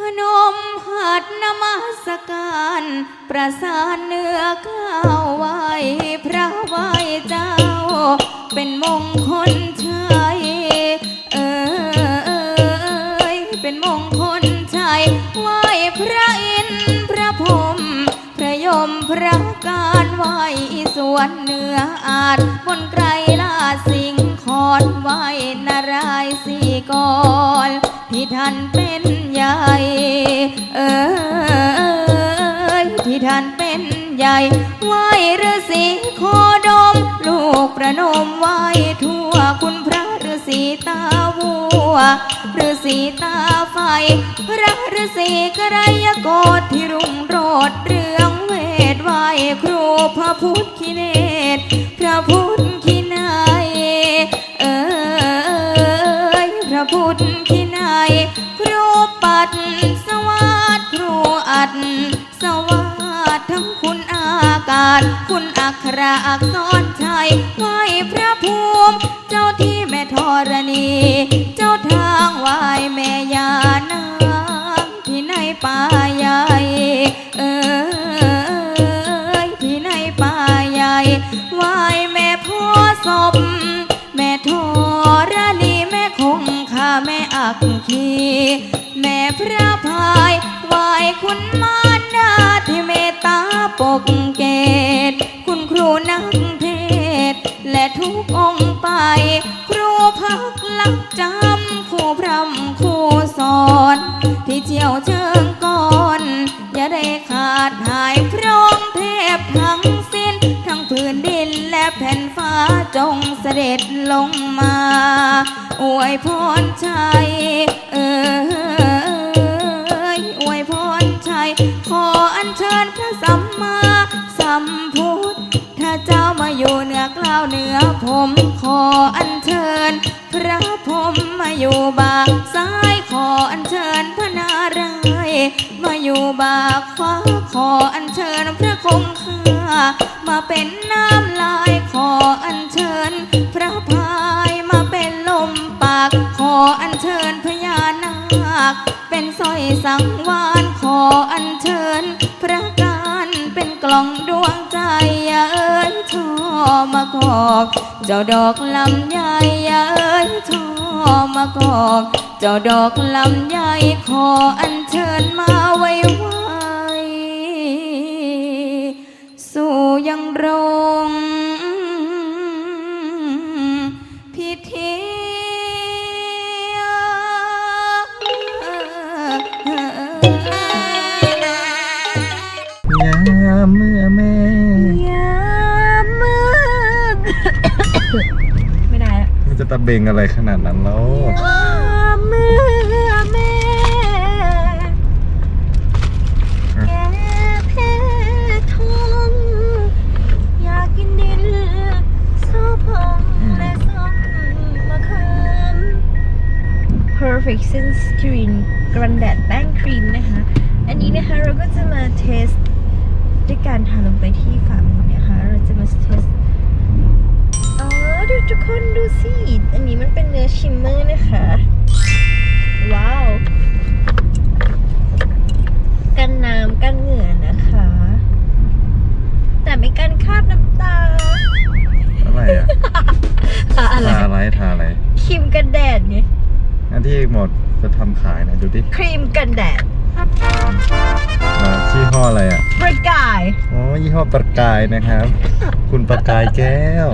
พนมหัดนมัสการ ประสานเนื้อก้าวไหวพระไหวเจ้า เป็นมงคลชัยเออเอยเป็นมงคลชัยไหวพระอินทร์พระพรหมพระยมพระการไหวสวนเนื้ออาจบนไกรลาสิงคอนไหวนารายณ์สีกรที่ท่านเป็น เป็นใหญ่ไหวฤาษีโคดม ลูกประนมไหวทั่วคุณพระฤาษีตาวัวฤาษีตาไฟ พระฤาษีกระยโกฏที่รุ่งโรดเรื่องเวทไหวครูพระพุทธคิเนตพระพุทธคินายเออพระพุทธคินายครูปัดสวัสดครูอัดากาศคุณอัคราอักษรชัยไหวพระภูมิ เจ้าที่แม่ธรณี เจ้าทางไหวแม่ยานางที่ในป่าใหญ่เออที่ในป่าใหญ่ไหวแม่พ่อศพแม่ธรณีแม่คงคาแม่อักขีแม่พระพายไหวคุณมารดาที่เมตตาปกเก พรำครูสอนที่เจียวเชิงก่อน อย่าได้ขาดหายพร้อมเทพทั้งสิ้น ทั้งพื้นดินและแผ่นฟ้าจงเสด็จลงมา อวยพรชัยเอออวยพรชัย ขออัญเชิญพระสัมมาสัมพุทธถ้าเจ้ามาอยู่เหนือกล้าวเหนือผมขออัญเชิญ พระพรมมาอยู่บาซ้ายขออัญเชิญพระนารายณ์มาอยู่บาขวาขออัญเชิญพระคงคามาเป็นน้ำลายขออัญเชิญ พระพายมาเป็นลมปาก ขออัญเชิญพญานาคเป็นสร้อยสังวานขออัญเชิญ พระการเป็นกล่องดวงใจอย่าเอ้ยชอมากอก เจ้าดอกลำยอย่าเอ้ยทอมากอกเจ้าดอกลำไยขออัญเชิญมาไว้ไว้สู่ยังรง ตะเบงอะไรขนาดนั้นแล้วยามมือแม่แกเพทองอยากกินดินซอพองและส้มมะเขือ Perfect Sense Cream กรันแดดแป้งครีมนะคะ อันนี้นะคะเราก็จะมาเทสด้วยการทาลงไปที่ฝ่ามือนะคะ เราจะมาเทสอ๋อดู ทุกคนดูสิ อันนี้มันเป็นเนื้อชิมเมอร์นะคะ ว้าว กันน้ำกันเหงื่อนะคะ แต่ไม่กันคราบน้ำตา อะไรอะ ทาอะไรทาอะไรทาอะไรครีมกันแดดไงอันที่หมดจะทำขายหน่อยดูดิครีมกันแดดอ่าชื่อห้ออะไรอะ ประกาย อ๋อยี่ห้อประกายนะครับ คุณประกายแก้ว